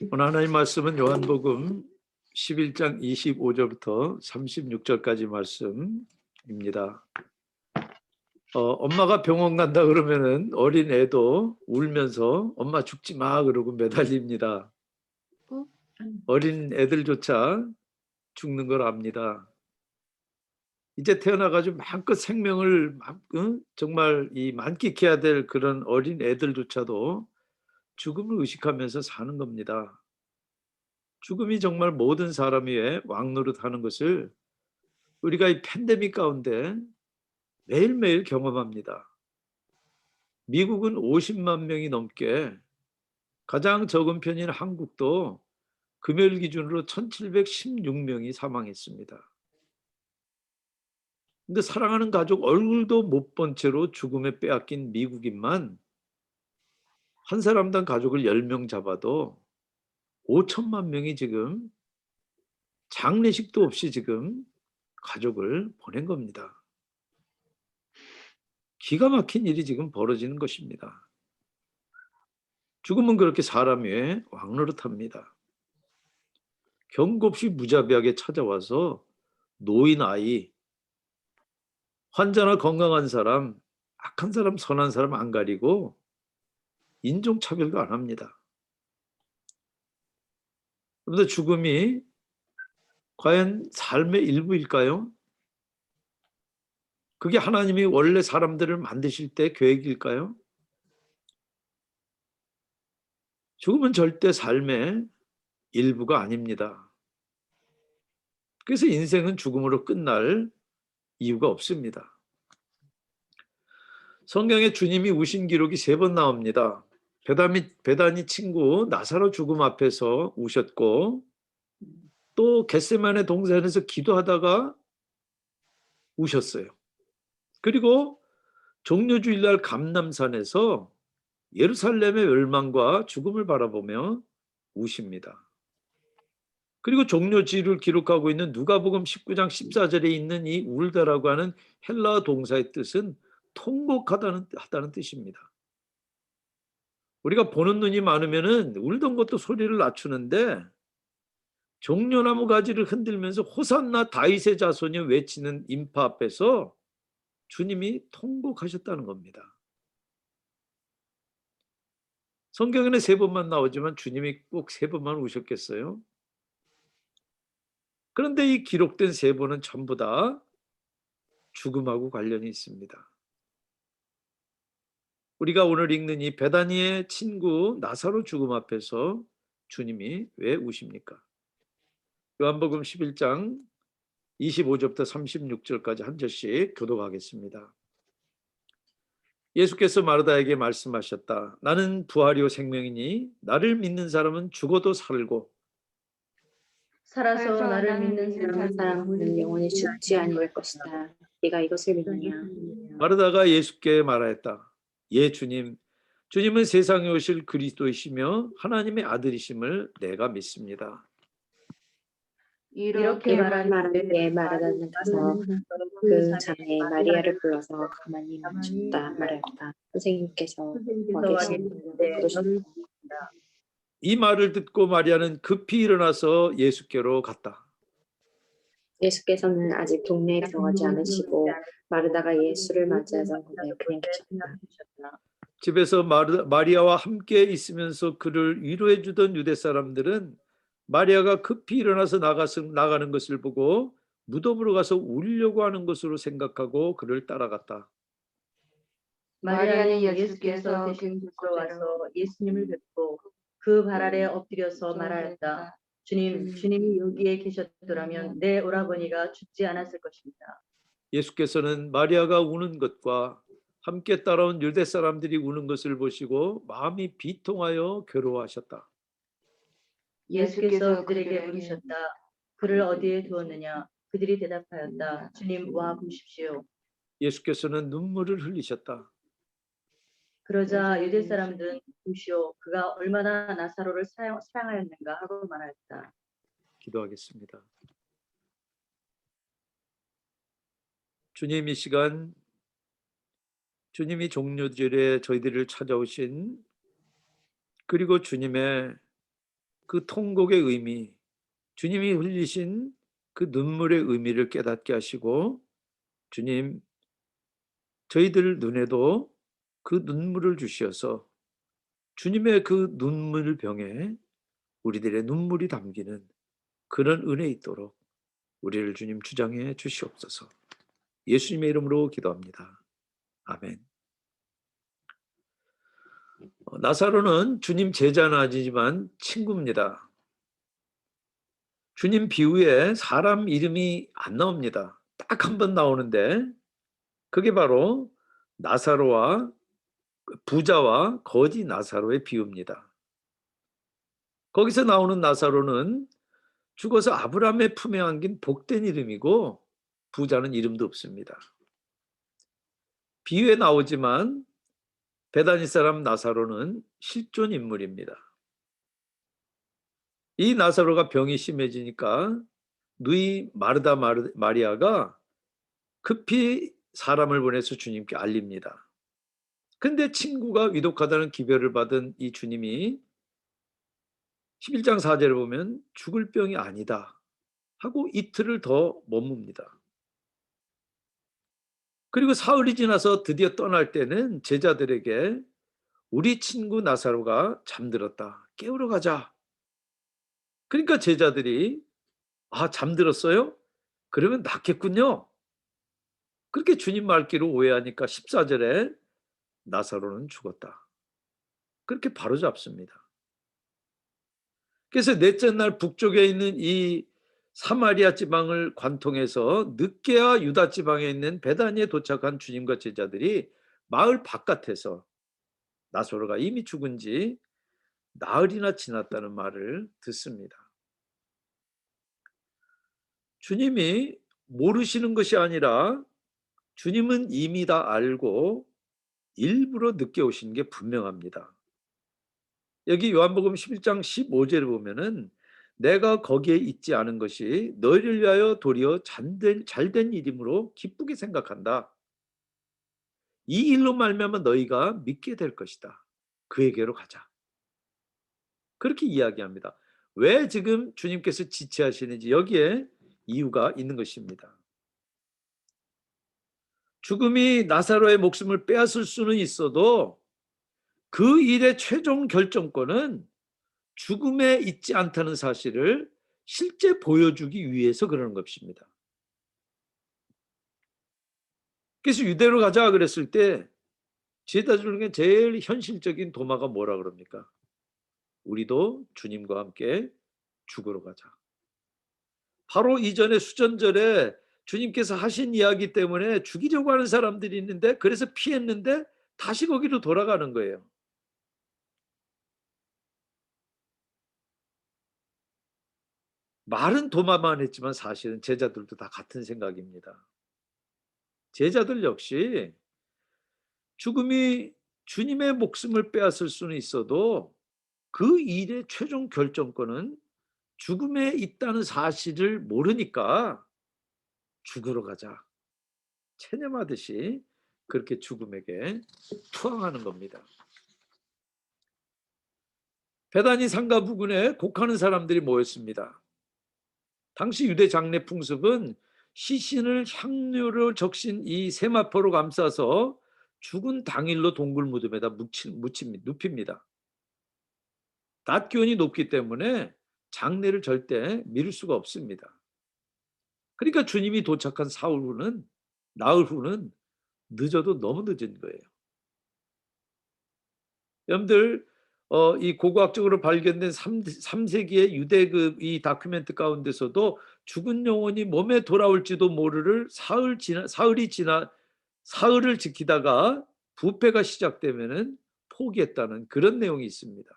오늘 하나님 말씀은 요한복음 11장 25절부터 36절까지 말씀입니다. 어, 엄마가 병원 간다 그러면은 어린 애도 울면서 엄마 죽지 마 그러고 매달립니다. 어린 애들조차 죽는 걸 압니다. 이제 태어나가지고 마음껏 생명을 마- 응? 정말 이 만끽해야 될 그런 어린 애들조차도 죽음을 의식하면서 사는 겁니다. 죽음이 정말 모든 사람 위에 왕노릇하는 것을 우리가 이 팬데믹 가운데 매일매일 경험합니다. 미국은 50만 명이 넘게 가장 적은 편인 한국도 금요일 기준으로 1716명이 사망했습니다. 근데 사랑하는 가족 얼굴도 못 본 채로 죽음에 빼앗긴 미국인만 한 사람당 가족을 10명 잡아도 5천만 명이 지금 장례식도 없이 지금 가족을 보낸 겁니다. 기가 막힌 일이 지금 벌어지는 것입니다. 죽음은 그렇게 사람 위에 왕노릇합니다. 경고 없이 무자비하게 찾아와서 노인 아이, 환자나 건강한 사람, 악한 사람, 선한 사람 안 가리고 인종차별도 안 합니다. 그런데 죽음이 과연 삶의 일부일까요? 그게 하나님이 원래 사람들을 만드실 때 계획일까요? 죽음은 절대 삶의 일부가 아닙니다. 그래서 인생은 죽음으로 끝날 이유가 없습니다. 성경에 주님이 우신 기록이 세 번 나옵니다. 베다니, 베다니 친구 나사로 죽음 앞에서 우셨고 또 겟세만의 동산에서 기도하다가 우셨어요. 그리고 종료주일날 감남산에서 예루살렘의 멸망과 죽음을 바라보며 우십니다. 그리고 종료지를 기록하고 있는 누가복음 19장 14절에 있는 이 울다라고 하는 헬라 동사의 뜻은 통곡하다는 하다는 뜻입니다. 우리가 보는 눈이 많으면은 울던 것도 소리를 낮추는데 종려나무 가지를 흔들면서 호산나 다윗의 자손이 외치는 인파 앞에서 주님이 통곡하셨다는 겁니다. 성경에는 세 번만 나오지만 주님이 꼭 세 번만 우셨겠어요? 그런데 이 기록된 세 번은 전부 다 죽음하고 관련이 있습니다. 우리가 오늘 읽는 이 베다니의 친구 나사로 죽음 앞에서 주님이 왜 우십니까? 요한복음 11장 25절부터 36절까지 한 절씩 교독하겠습니다. 예수께서 마르다에게 말씀하셨다. 나는 부활이요 생명이니 나를 믿는 사람은 죽어도 살고 살아서 나를 믿는 사람은 영원히 죽지 아니할 것이다. 네가 이것을 믿느냐? 마르다가 예수께 말하였다. 예 주님, 주님은 세상에 오실 그리스도이시며 하나님의 아들이심을 내가 믿습니다. 이렇게 말하는데 마르다는 가서 그 자매 마리아를 불러서 가만히 멈췄다 말했다. 선생님께서 와 계시는데 부르셨다. 이 말을 듣고 마리아는 급히 일어나서 예수께로 갔다. 예수께서는 아직 동네에 들어가지 않으시고 마르다가 예수를 맞이하던 곳에 그냥 계셨다. 집에서 마르, 마리아와 함께 있으면서 그를 위로해 주던 유대 사람들은 마리아가 급히 일어나서 나가서, 나가는 것을 보고 무덤으로 가서 울려고 하는 것으로 생각하고 그를 따라갔다. 마리아는 예수께서 대신 들어와서 예수님을 뵙고 그 발 아래 엎드려서 말하였다. 주님, 주님이 여기에 계셨더라면 내 오라버니가 죽지 않았을 것입니다. 예수께서는 마리아가 우는 것과 함께 따라온 유대 사람들이 우는 것을 보시고 마음이 비통하여 괴로워하셨다. 예수께서 그들에게 물으셨다. 그를 어디에 두었느냐? 그들이 대답하였다. 주님 와 보십시오. 예수께서는 눈물을 흘리셨다. 그러자 유대 사람들은 보시오 그가 얼마나 나사로를 사랑, 사랑하였는가 하고 말하였다. 기도하겠습니다. 주님 이 시간 주님이 종료절에 저희들을 찾아오신 그리고 주님의 그 통곡의 의미, 주님이 흘리신 그 눈물의 의미를 깨닫게 하시고 주님 저희들 눈에도 그 눈물을 주시어서 주님의 그 눈물 병에 우리들의 눈물이 담기는 그런 은혜 있도록 우리를 주님 주장해 주시옵소서. 예수님의 이름으로 기도합니다. 아멘. 어, 나사로는 주님 제자는 아니지만 친구입니다. 주님 비유에 사람 이름이 안 나옵니다. 딱 한 번 나오는데 그게 바로 나사로와 부자와 거지 나사로의 비유입니다. 거기서 나오는 나사로는 죽어서 아브라함의 품에 안긴 복된 이름이고 부자는 이름도 없습니다. 비유에 나오지만 베다니 사람 나사로는 실존 인물입니다. 이 나사로가 병이 심해지니까 누이 마르다 마르- 마리아가 급히 사람을 보내서 주님께 알립니다. 근데 친구가 위독하다는 기별을 받은 이 주님이 11장 4절을 보면 죽을 병이 아니다 하고 이틀을 더 머뭅니다. 그리고 사흘이 지나서 드디어 떠날 때는 제자들에게 우리 친구 나사로가 잠들었다. 깨우러 가자. 그러니까 제자들이 아, 잠들었어요? 그러면 낫겠군요. 그렇게 주님 말귀를 오해하니까 14절에 나사로는 죽었다. 그렇게 바로 잡습니다. 그래서 넷째 날 북쪽에 있는 이 사마리아 지방을 관통해서 늦게야 유다 지방에 있는 베다니에 도착한 주님과 제자들이 마을 바깥에서 나사로가 이미 죽은 지 나흘이나 지났다는 말을 듣습니다. 주님이 모르시는 것이 아니라 주님은 이미 다 알고 일부러 늦게 오신 게 분명합니다. 여기 요한복음 11장 15절을 보면은 내가 거기에 있지 않은 것이 너희를 위하여 도리어 잘된, 잘된 일이므로 기쁘게 생각한다. 이 일로 말미암아 너희가 믿게 될 것이다. 그에게로 가자. 그렇게 이야기합니다. 왜 지금 주님께서 지체하시는지 여기에 이유가 있는 것입니다. 죽음이 나사로의 목숨을 빼앗을 수는 있어도 그 일의 최종 결정권은 죽음에 있지 않다는 사실을 실제 보여주기 위해서 그러는 것입니다. 그래서 유대로 가자 그랬을 때 제자들 중에 제일 현실적인 도마가 뭐라 그럽니까? 우리도 주님과 함께 죽으러 가자. 바로 이전에 수전절에 주님께서 하신 이야기 때문에 죽이려고 하는 사람들이 있는데 그래서 피했는데 다시 거기로 돌아가는 거예요. 말은 도마만 했지만 사실은 제자들도 다 같은 생각입니다. 제자들 역시 죽음이 주님의 목숨을 빼앗을 수는 있어도 그 일의 최종 결정권은 죽음에 있다는 사실을 모르니까 죽으러 가자. 체념하듯이 그렇게 죽음에게 투항하는 겁니다. 베다니 상가 부근에 곡하는 사람들이 모였습니다. 당시 유대 장례 풍습은 시신을 향료를 적신 이 세마포로 감싸서 죽은 당일로 동굴 무덤에다 묻힙니다. 눕힙니다. 낮 기온이 높기 때문에 장례를 절대 미룰 수가 없습니다. 그러니까 주님이 도착한 사흘 후는 나흘 후는 늦어도 너무 늦은 거예요. 여러분들 어, 이 고고학적으로 발견된 3, 세기의 유대 그이 다큐멘트 가운데서도 죽은 영혼이 몸에 돌아올지도 모르를 사흘 지나 사흘이 지나 사흘을 지키다가 부패가 시작되면은 포기했다는 그런 내용이 있습니다.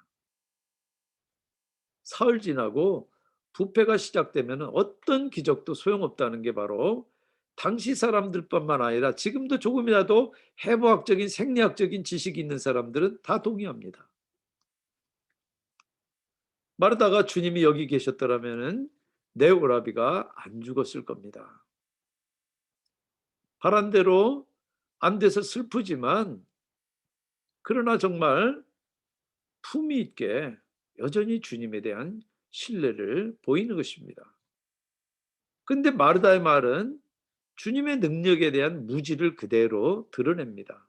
사흘 지나고 부패가 시작되면 어떤 기적도 소용없다는 게 바로 당시 사람들뿐만 아니라 지금도 조금이라도 해부학적인 생리학적인 지식이 있는 사람들은 다 동의합니다. 마르다가 주님이 여기 계셨더라면은 내 오라비가 안 죽었을 겁니다. 바란 대로 안 돼서 슬프지만 그러나 정말 품위 있게 여전히 주님에 대한 신뢰를 보이는 것입니다. 근데 마르다의 말은 주님의 능력에 대한 무지를 그대로 드러냅니다.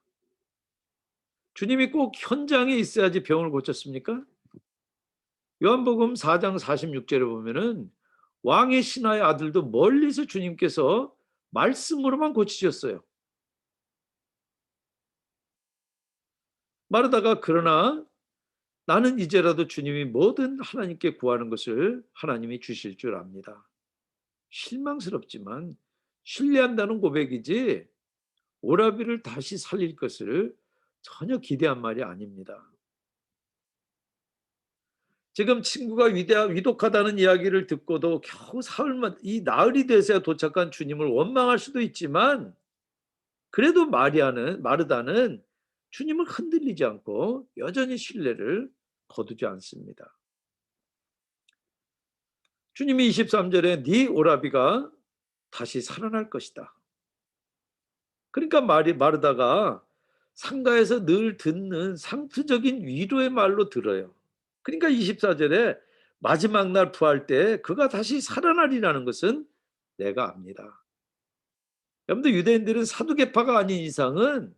주님이 꼭 현장에 있어야지 병을 고쳤습니까? 요한복음 4장 46절에 보면은 왕의 신하의 아들도 멀리서 주님께서 말씀으로만 고치셨어요. 마르다가 그러나 나는 이제라도 주님이 뭐든 하나님께 구하는 것을 하나님이 주실 줄 압니다. 실망스럽지만 신뢰한다는 고백이지 오라비를 다시 살릴 것을 전혀 기대한 말이 아닙니다. 지금 친구가 위대 위독하다는 이야기를 듣고도 겨우 사흘만 이 나흘이 돼서야 도착한 주님을 원망할 수도 있지만 그래도 마리아는 마르다는 주님을 흔들리지 않고 여전히 신뢰를 거두지 않습니다. 주님이 23절에 네 오라비가 다시 살아날 것이다. 그러니까 말이 마르다가 상가에서 늘 듣는 상투적인 위로의 말로 들어요. 그러니까 24절에 마지막 날 부활 때 그가 다시 살아나리라는 것은 내가 압니다. 여러분들 유대인들은 사두개파가 아닌 이상은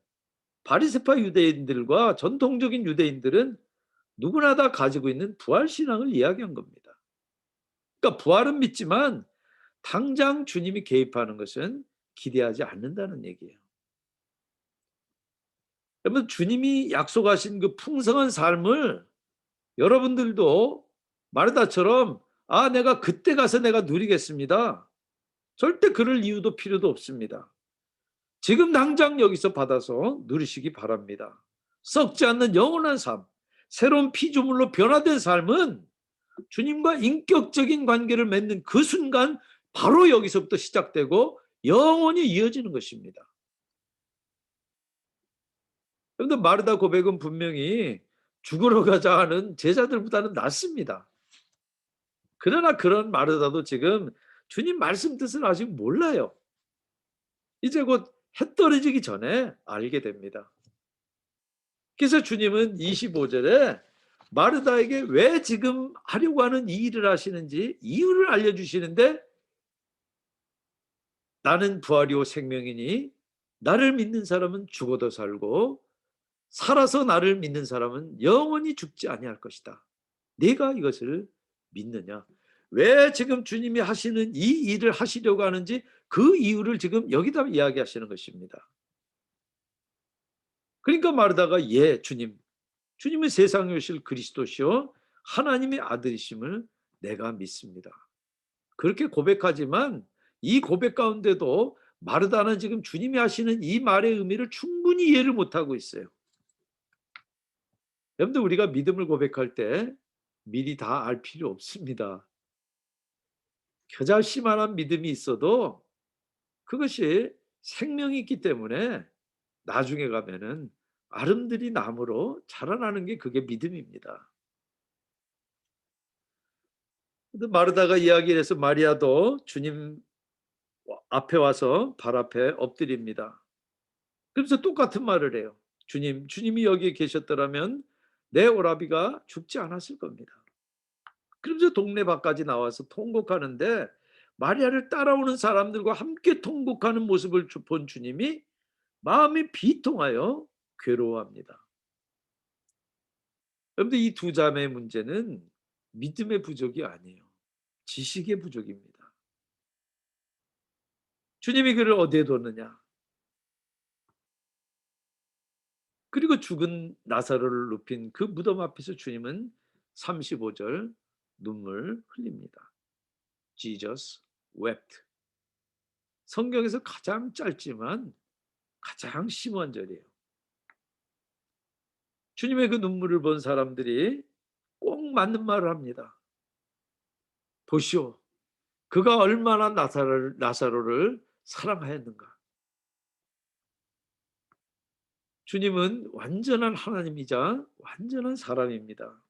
바리세파 유대인들과 전통적인 유대인들은 누구나 다 가지고 있는 부활 신앙을 이야기한 겁니다. 그러니까 부활은 믿지만 당장 주님이 개입하는 것은 기대하지 않는다는 얘기예요. 여러분 주님이 약속하신 그 풍성한 삶을 여러분들도 마르다처럼 아 내가 그때 가서 내가 누리겠습니다. 절대 그럴 이유도 필요도 없습니다. 지금 당장 여기서 받아서 누리시기 바랍니다. 썩지 않는 영원한 삶, 새로운 피조물로 변화된 삶은 주님과 인격적인 관계를 맺는 그 순간 바로 여기서부터 시작되고 영원히 이어지는 것입니다. 여러분들 마르다 고백은 분명히 죽으러 가자 하는 제자들보다는 낫습니다. 그러나 그런 마르다도 지금 주님 말씀 뜻을 아직 몰라요. 이제 곧 해 떨어지기 전에 알게 됩니다. 그래서 주님은 25절에 마르다에게 왜 지금 하려고 하는 이 일을 하시는지 이유를 알려주시는데 나는 부활이요 생명이니 나를 믿는 사람은 죽어도 살고 살아서 나를 믿는 사람은 영원히 죽지 아니할 것이다. 네가 이것을 믿느냐? 왜 지금 주님이 하시는 이 일을 하시려고 하는지 그 이유를 지금 여기다 이야기하시는 것입니다. 그러니까 마르다가 예 주님 주님은 세상에 오실 그리스도시요 하나님의 아들이심을 내가 믿습니다. 그렇게 고백하지만 이 고백 가운데도 마르다는 지금 주님이 하시는 이 말의 의미를 충분히 이해를 못하고 있어요. 여러분들 우리가 믿음을 고백할 때 미리 다 알 필요 없습니다. 겨자씨만한 믿음이 있어도 그것이 생명이 있기 때문에 나중에 가면은 아름드리 나무로 자라나는 게 그게 믿음입니다. 마르다가 이야기를 해서 마리아도 주님 앞에 와서 발 앞에 엎드립니다. 그래서 똑같은 말을 해요. 주님, 주님이 여기에 계셨더라면 내 오라비가 죽지 않았을 겁니다. 그러면서 동네 밖까지 나와서 통곡하는데 마리아를 따라오는 사람들과 함께 통곡하는 모습을 주- 본 주님이 마음이 비통하여 괴로워합니다. 여러분들 이 두 자매의 문제는 믿음의 부족이 아니에요. 지식의 부족입니다. 주님이 그를 어디에 뒀느냐? 그리고 죽은 나사로를 눕힌 그 무덤 앞에서 주님은 35절 눈물 흘립니다. Jesus wept. 성경에서 가장 짧지만 가장 심한 절이에요. 주님의 그 눈물을 본 사람들이 꼭 맞는 말을 합니다. 보시오. 그가 얼마나 나사로를, 나사로를 사랑하였는가. 주님은 완전한 하나님이자 완전한 사람입니다.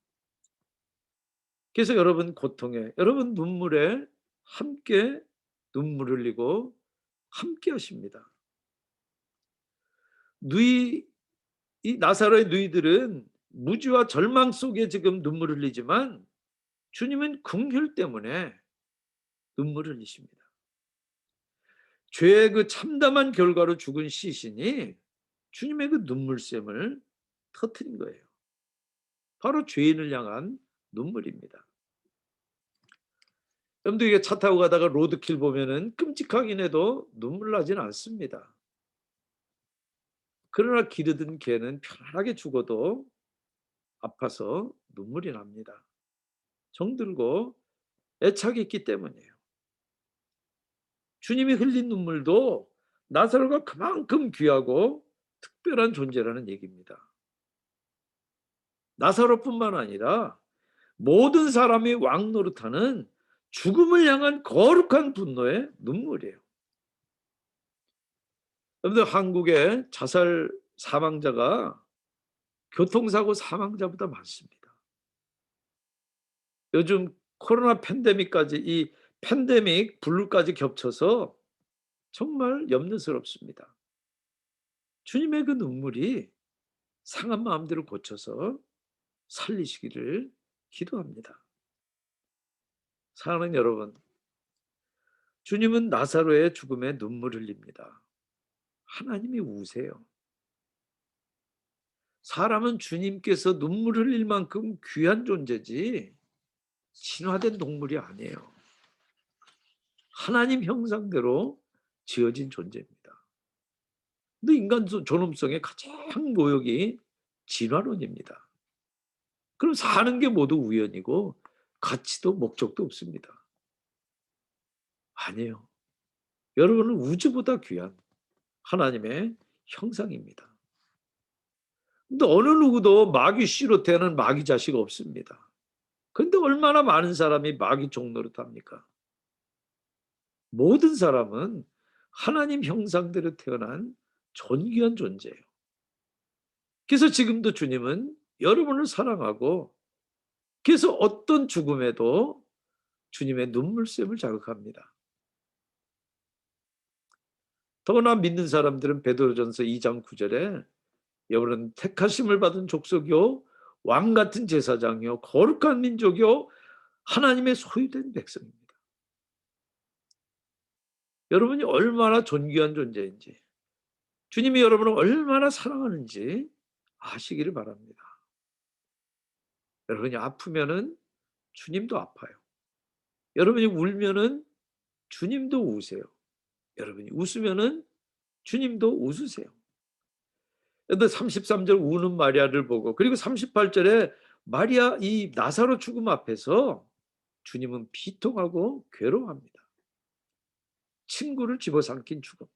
그래서 여러분 고통에, 여러분 눈물에 함께 눈물 흘리고 함께 하십니다. 누이 이 나사로의 누이들은 무지와 절망 속에 지금 눈물을 흘리지만 주님은 긍휼 때문에 눈물을 흘리십니다. 죄의 그 참담한 결과로 죽은 시신이 주님의 그 눈물샘을 터트린 거예요. 바로 죄인을 향한 눈물입니다. 여러분들 이게 차 타고 가다가 로드킬 보면은 끔찍하긴 해도 눈물 나진 않습니다. 그러나 기르던 개는 편안하게 죽어도 아파서 눈물이 납니다. 정들고 애착이 있기 때문이에요. 주님이 흘린 눈물도 나사로가 그만큼 귀하고 특별한 존재라는 얘기입니다. 나사로뿐만 아니라 모든 사람이 왕 노릇하는 죽음을 향한 거룩한 분노의 눈물이에요. 여러분들 한국의 자살 사망자가 교통사고 사망자보다 많습니다. 요즘 코로나 팬데믹까지 이 팬데믹 블루까지 겹쳐서 정말 염려스럽습니다. 주님의 그 눈물이 상한 마음들을 고쳐서 살리시기를 기도합니다. 사랑하는 여러분, 주님은 나사로의 죽음에 눈물 흘립니다. 하나님이 우세요. 사람은 주님께서 눈물 흘릴 만큼 귀한 존재지 진화된 동물이 아니에요. 하나님 형상대로 지어진 존재입니다. 근데 인간 조- 존엄성의 가장 모욕이 진화론입니다. 그럼 사는 게 모두 우연이고 가치도 목적도 없습니다. 아니에요. 여러분은 우주보다 귀한 하나님의 형상입니다. 근데 어느 누구도 마귀 씨로 되는 마귀 자식 없습니다. 근데 얼마나 많은 사람이 마귀 종노릇 합니까? 모든 사람은 하나님 형상대로 태어난 존귀한 존재예요. 그래서 지금도 주님은 여러분을 사랑하고 그래서 어떤 죽음에도 주님의 눈물샘을 자극합니다. 더구나 믿는 사람들은 베드로전서 2장 9절에 여러분은 택하심을 받은 족속이요 왕 같은 제사장이요 거룩한 민족이요 하나님의 소유된 백성입니다. 여러분이 얼마나 존귀한 존재인지 주님이 여러분을 얼마나 사랑하는지 아시기를 바랍니다. 여러분이 아프면은 주님도 아파요. 여러분이 울면은 주님도 우세요. 여러분이 웃으면은 주님도 웃으세요. 근데 33절 우는 마리아를 보고 그리고 38절에 마리아 이 나사로 죽음 앞에서 주님은 비통하고 괴로워합니다. 친구를 집어삼킨 죽음.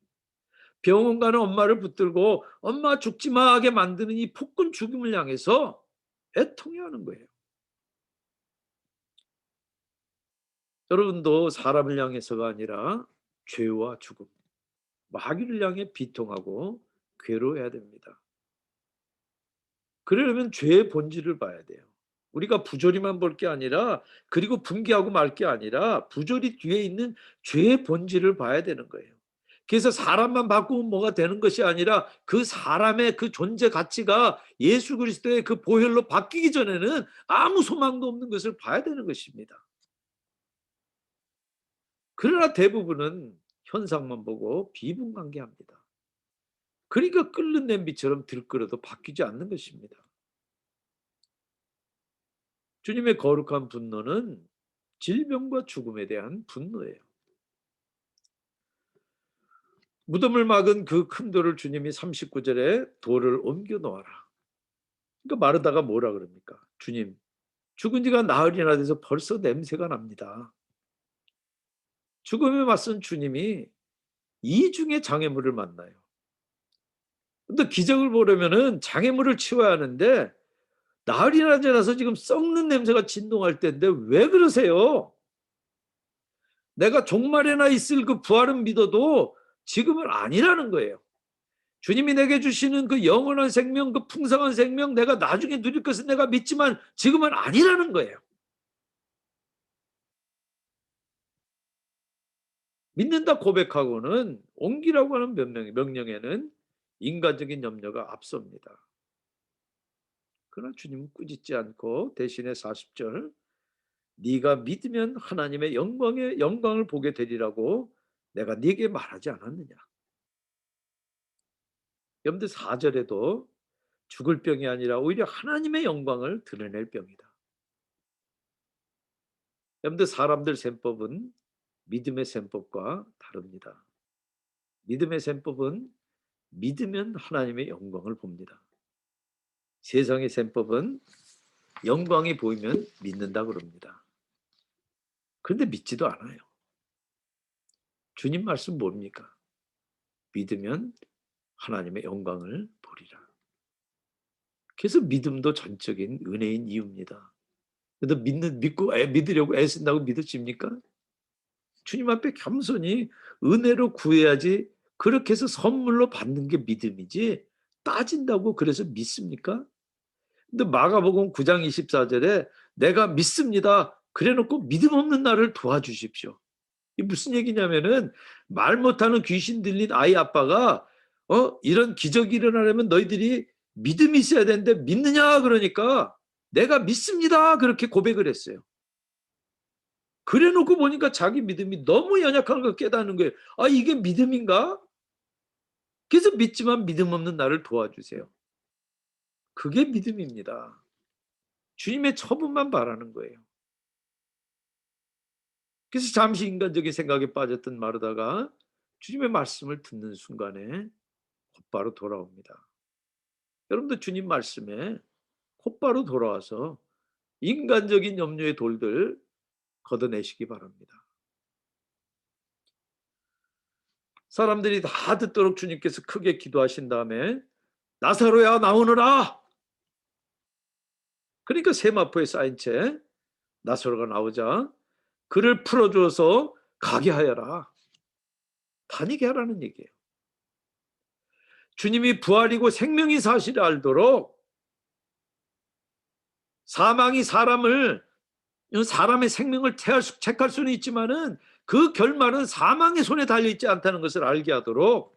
병원 가는 엄마를 붙들고 엄마 죽지 마 하게 만드는 이 폭군 죽음을 향해서 애통해 하는 거예요. 여러분도 사람을 향해서가 아니라 죄와 죽음, 마귀를 향해 비통하고 괴로워해야 됩니다. 그러려면 죄의 본질을 봐야 돼요. 우리가 부조리만 볼 게 아니라 그리고 분개하고 말 게 아니라 부조리 뒤에 있는 죄의 본질을 봐야 되는 거예요. 그래서 사람만 바꾸면 뭐가 되는 것이 아니라 그 사람의 그 존재 가치가 예수 그리스도의 그 보혈로 바뀌기 전에는 아무 소망도 없는 것을 봐야 되는 것입니다. 그러나 대부분은 현상만 보고 비분관계합니다. 그러니까 끓는 냄비처럼 들끓어도 바뀌지 않는 것입니다. 주님의 거룩한 분노는 질병과 죽음에 대한 분노예요. 무덤을 막은 그 큰 돌을 주님이 39절에 돌을 옮겨 놓아라. 그러니까 마르다가 뭐라 그럽니까? 주님, 죽은 지가 나흘이나 돼서 벌써 냄새가 납니다. 죽음에 맞선 주님이 이중의 장애물을 만나요. 근데 기적을 보려면은 장애물을 치워야 하는데 나흘이나 지나서 지금 썩는 냄새가 진동할 때인데 왜 그러세요? 내가 종말에나 있을 그 부활은 믿어도 지금은 아니라는 거예요. 주님이 내게 주시는 그 영원한 생명, 그 풍성한 생명, 내가 나중에 누릴 것은 내가 믿지만 지금은 아니라는 거예요. 믿는다 고백하고는 옮기라고 하는 명령, 명령에는 인간적인 염려가 앞섭니다. 그러나 주님은 꾸짖지 않고 대신에 40절 네가 믿으면 하나님의 영광의 영광을 보게 되리라고 내가 네게 말하지 않았느냐. 여러분들 4절에도 죽을 병이 아니라 오히려 하나님의 영광을 드러낼 병이다. 여러분들 사람들 셈법은 믿음의 셈법과 다릅니다. 믿음의 셈법은 믿으면 하나님의 영광을 봅니다. 세상의 셈법은 영광이 보이면 믿는다 그럽니다. 그런데 믿지도 않아요. 주님 말씀 뭡니까? 믿으면 하나님의 영광을 보리라. 그래서 믿음도 전적인 은혜인 이유입니다. 그래도 믿는 믿고 애, 믿으려고 애쓴다고 믿어집니까? 주님 앞에 겸손히 은혜로 구해야지 그렇게 해서 선물로 받는 게 믿음이지 따진다고 그래서 믿습니까? 근데 마가복음 9장 24절에 내가 믿습니다. 그래 놓고 믿음 없는 나를 도와주십시오. 이 무슨 얘기냐면은 말 못하는 귀신 들린 아이 아빠가 어 이런 기적이 일어나려면 너희들이 믿음이 있어야 되는데 믿느냐 그러니까 내가 믿습니다 그렇게 고백을 했어요. 그래 놓고 보니까 자기 믿음이 너무 연약한 걸 깨닫는 거예요. 아 이게 믿음인가? 그래서 믿지만 믿음 없는 나를 도와주세요. 그게 믿음입니다. 주님의 처분만 바라는 거예요. 그래서 잠시 인간적인 생각에 빠졌던 마르다가 주님의 말씀을 듣는 순간에 곧바로 돌아옵니다. 여러분도 주님 말씀에 곧바로 돌아와서 인간적인 염려의 돌들 걷어내시기 바랍니다. 사람들이 다 듣도록 주님께서 크게 기도하신 다음에 나사로야 나오너라. 그러니까 세마포에 쌓인 채 나사로가 나오자 그를 풀어줘서 가게 하여라. 다니게 하라는 얘기예요. 주님이 부활이고 생명이 사실을 알도록 사망이 사람을 사람의 생명을 택할, 수는 있지만은 그 결말은 사망의 손에 달려 있지 않다는 것을 알게 하도록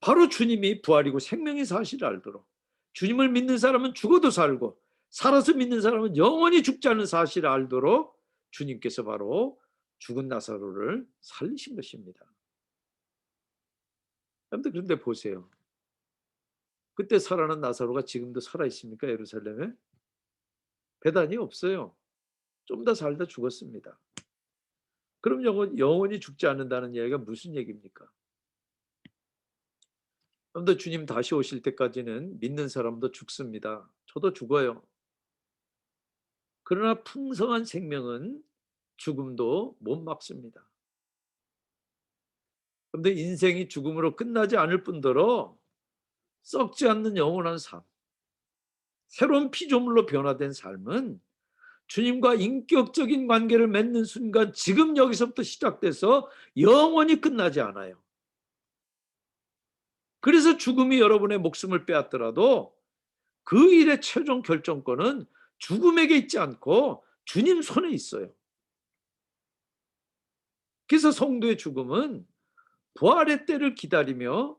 바로 주님이 부활이고 생명이 사실을 알도록 주님을 믿는 사람은 죽어도 살고 살아서 믿는 사람은 영원히 죽지 않는 사실을 알도록 주님께서 바로 죽은 나사로를 살리신 것입니다. 그런데 보세요. 그때 살아난 나사로가 지금도 살아 있습니까? 예루살렘에? 배단이 없어요. 좀 더 살다 죽었습니다. 그럼 영원, 영원히 죽지 않는다는 얘기가 무슨 얘기입니까? 여러분들 주님 다시 오실 때까지는 믿는 사람도 죽습니다. 저도 죽어요. 그러나 풍성한 생명은 죽음도 못 막습니다. 그런데 인생이 죽음으로 끝나지 않을 뿐더러 썩지 않는 영원한 삶, 새로운 피조물로 변화된 삶은 주님과 인격적인 관계를 맺는 순간 지금 여기서부터 시작돼서 영원히 끝나지 않아요. 그래서 죽음이 여러분의 목숨을 빼앗더라도 그 일의 최종 결정권은 죽음에게 있지 않고 주님 손에 있어요. 그래서 성도의 죽음은 부활의 때를 기다리며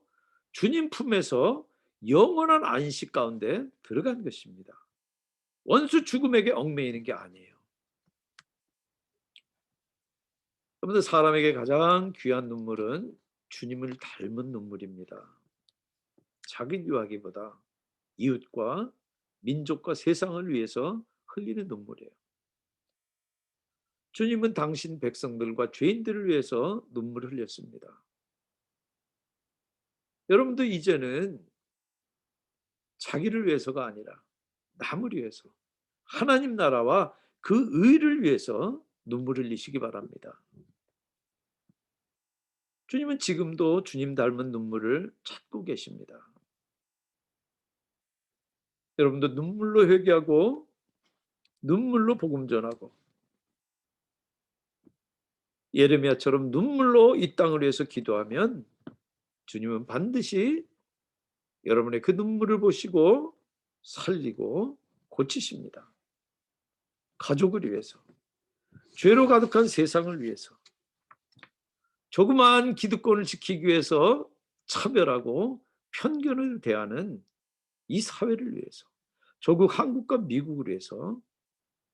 주님 품에서 영원한 안식 가운데 들어간 것입니다. 원수 죽음에게 얽매이는 게 아니에요. 여러분들 사람에게 가장 귀한 눈물은 주님을 닮은 눈물입니다. 자기 유하기보다 이웃과 민족과 세상을 위해서 흘리는 눈물이에요. 주님은 당신 백성들과 죄인들을 위해서 눈물을 흘렸습니다. 여러분도 이제는 자기를 위해서가 아니라 남을 위해서 하나님 나라와 그 의를 위해서 눈물을 흘리시기 바랍니다. 주님은 지금도 주님 닮은 눈물을 찾고 계십니다. 여러분도 눈물로 회개하고 눈물로 복음 전하고 예레미야처럼 눈물로 이 땅을 위해서 기도하면 주님은 반드시 여러분의 그 눈물을 보시고 살리고 고치십니다. 가족을 위해서, 죄로 가득한 세상을 위해서, 조그마한 기득권을 지키기 위해서 차별하고 편견을 대하는 이 사회를 위해서 조국 한국과 미국을 위해서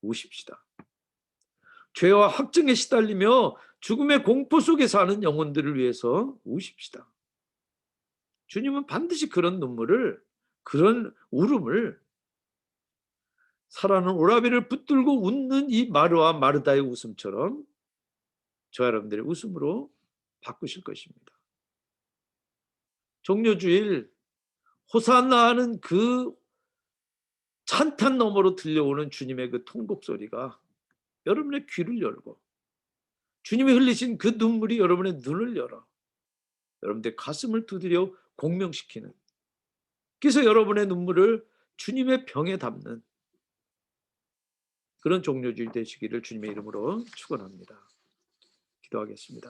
우십시다. 죄와 확증에 시달리며 죽음의 공포 속에 사는 영혼들을 위해서 우십시다. 주님은 반드시 그런 눈물을 그런 울음을 살아는 오라비를 붙들고 웃는 이 마르와 마르다의 웃음처럼 저 여러분들의 웃음으로 바꾸실 것입니다. 종료주일 호산나 하는 그 찬탄 너머로 들려오는 주님의 그 통곡 소리가 여러분의 귀를 열고 주님이 흘리신 그 눈물이 여러분의 눈을 열어 여러분의 가슴을 두드려 공명시키는 그래서 여러분의 눈물을 주님의 병에 담는 그런 종료주일 되시기를 주님의 이름으로 축원합니다. 기도하겠습니다.